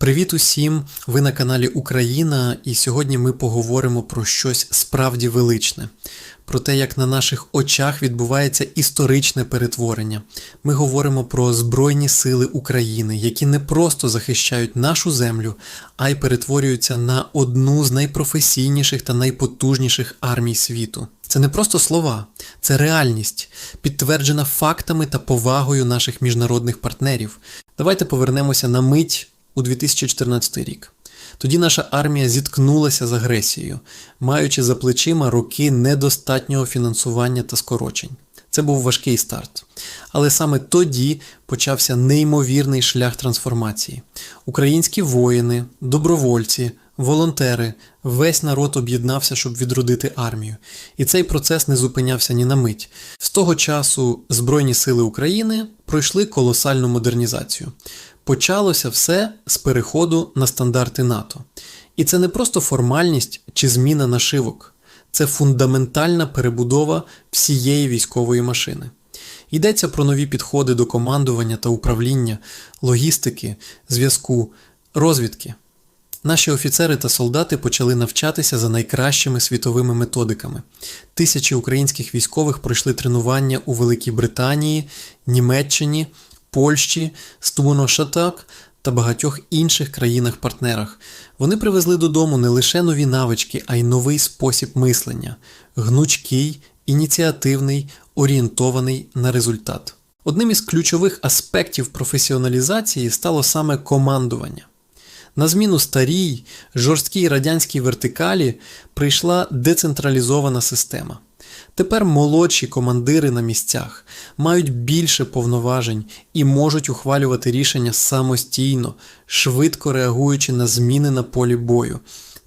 Привіт усім! Ви на каналі Україна, і сьогодні ми поговоримо про щось справді величне, про те, як на наших очах відбувається історичне перетворення. Ми говоримо про Збройні Сили України, які не просто захищають нашу землю, а й перетворюються на одну з найпрофесійніших та найпотужніших армій світу. Це не просто слова, це реальність, підтверджена фактами та повагою наших міжнародних партнерів. Давайте повернемося на мить у 2014 рік. Тоді наша армія зіткнулася з агресією, маючи за плечима роки недостатнього фінансування та скорочень. Це був важкий старт. Але саме тоді почався неймовірний шлях трансформації. Українські воїни, добровольці, волонтери, весь народ об'єднався, щоб відродити армію. І цей процес не зупинявся ні на мить. З того часу Збройні Сили України пройшли колосальну модернізацію. Почалося все з переходу на стандарти НАТО. І це не просто формальність чи зміна нашивок, це фундаментальна перебудова всієї військової машини. Йдеться про нові підходи до командування та управління, логістики, зв'язку, розвідки. Наші офіцери та солдати почали навчатися за найкращими світовими методиками. Тисячі українських військових пройшли тренування у Великій Британії, Німеччині, Польщі, Стумоно-Шатак та багатьох інших країнах-партнерах. Вони привезли додому не лише нові навички, а й новий спосіб мислення гнучкий, ініціативний, орієнтований на результат. Одним із ключових аспектів професіоналізації стало саме командування. На зміну старій, жорсткій радянській вертикалі прийшла децентралізована система. Тепер молодші командири на місцях мають більше повноважень і можуть ухвалювати рішення самостійно, швидко реагуючи на зміни на полі бою.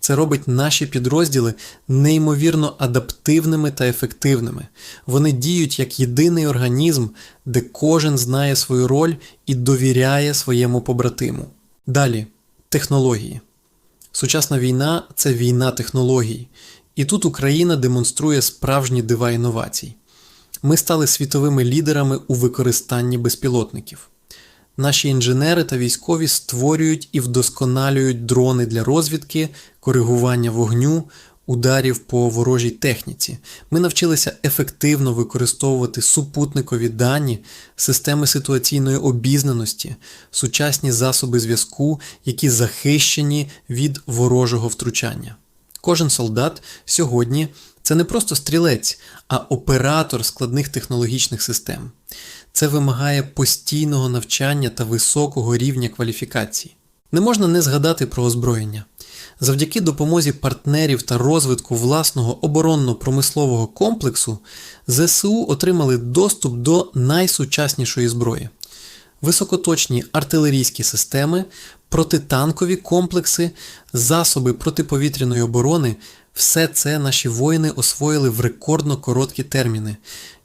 Це робить наші підрозділи неймовірно адаптивними та ефективними. Вони діють як єдиний організм, де кожен знає свою роль і довіряє своєму побратиму. Далі технології. Сучасна війна це війна технологій. І тут Україна демонструє справжні дива інновацій. Ми стали світовими лідерами у використанні безпілотників. Наші інженери та військові створюють і вдосконалюють дрони для розвідки, коригування вогню, ударів по ворожій техніці. Ми навчилися ефективно використовувати супутникові дані, системи ситуаційної обізнаності, сучасні засоби зв'язку, які захищені від ворожого втручання. Кожен солдат сьогодні це не просто стрілець, а оператор складних технологічних систем. Це вимагає постійного навчання та високого рівня кваліфікації. Не можна не згадати про озброєння. Завдяки допомозі партнерів та розвитку власного оборонно-промислового комплексу ЗСУ отримали доступ до найсучаснішої зброї. Високоточні артилерійські системи, протитанкові комплекси, засоби протиповітряної оборони все це наші воїни освоїли в рекордно короткі терміни.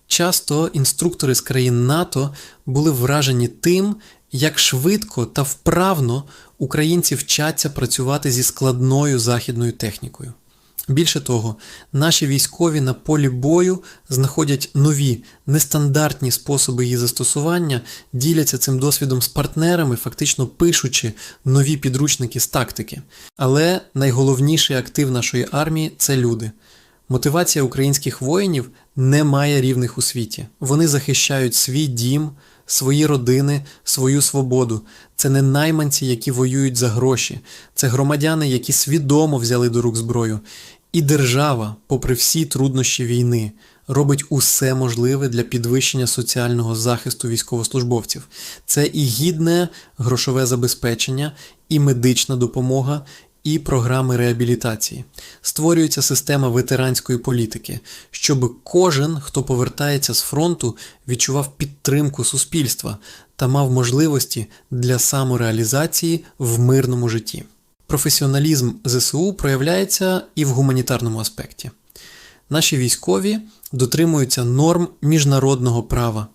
Часто інструктори з країн НАТО були вражені тим, як швидко та вправно українці вчаться працювати зі складною західною технікою. Більше того, наші військові на полі бою знаходять нові нестандартні способи її застосування, діляться цим досвідом з партнерами, фактично пишучи нові підручники з тактики. Але найголовніший актив нашої армії це люди. Мотивація українських воїнів не має рівних у світі. Вони захищають свій дім, свої родини, свою свободу. Це не найманці, які воюють за гроші, це громадяни, які свідомо взяли до рук зброю. І держава, попри всі труднощі війни, робить усе можливе для підвищення соціального захисту військовослужбовців. Це і гідне грошове забезпечення, і медична допомога, і програми реабілітації. Створюється система ветеранської політики, щоб кожен, хто повертається з фронту, відчував підтримку суспільства та мав можливості для самореалізації в мирному житті. Професіоналізм ЗСУ проявляється і в гуманітарному аспекті. Наші військові дотримуються норм міжнародного права,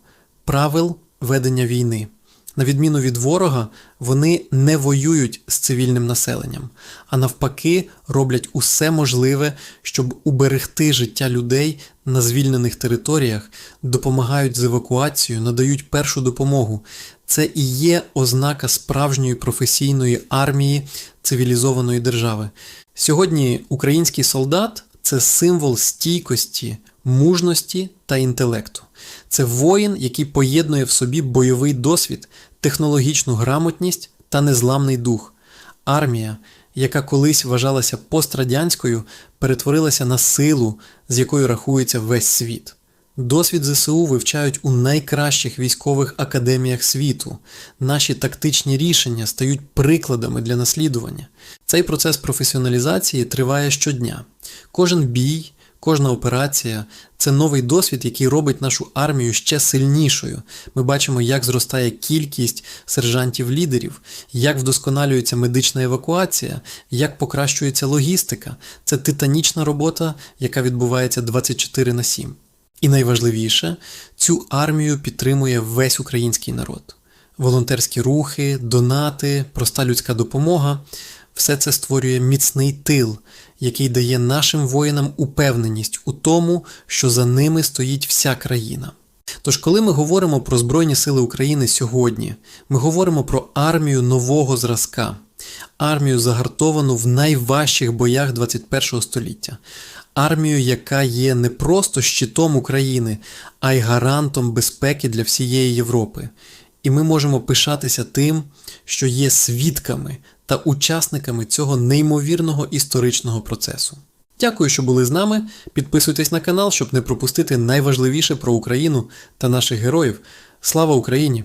правил ведення війни. На відміну від ворога, вони не воюють з цивільним населенням, а навпаки, роблять усе можливе, щоб уберегти життя людей на звільнених територіях, допомагають з евакуацією, надають першу допомогу. Це і є ознака справжньої професійної армії цивілізованої держави. Сьогодні український солдат це символ стійкості, мужності та інтелекту. Це воїн, який поєднує в собі бойовий досвід, технологічну грамотність та незламний дух. Армія, яка колись вважалася пострадянською, перетворилася на силу, з якою рахується весь світ. Досвід ЗСУ вивчають у найкращих військових академіях світу. Наші тактичні рішення стають прикладами для наслідування. Цей процес професіоналізації триває щодня. Кожен бій, кожна операція це новий досвід, який робить нашу армію ще сильнішою. Ми бачимо, як зростає кількість сержантів-лідерів, як вдосконалюється медична евакуація, як покращується логістика. Це титанічна робота, яка відбувається 24 на 7. І найважливіше, цю армію підтримує весь український народ. Волонтерські рухи, донати, проста людська допомога все це створює міцний тил, який дає нашим воїнам упевненість у тому, що за ними стоїть вся країна. Тож, коли ми говоримо про Збройні Сили України сьогодні, ми говоримо про армію нового зразка, армію загартовану в найважчих боях 21 століття, армію, яка є не просто щитом України, а й гарантом безпеки для всієї Європи. І ми можемо пишатися тим, що є свідками та учасниками цього неймовірного історичного процесу. Дякую, що були з нами. Підписуйтесь на канал, щоб не пропустити найважливіше про Україну та наших героїв. Слава Україні!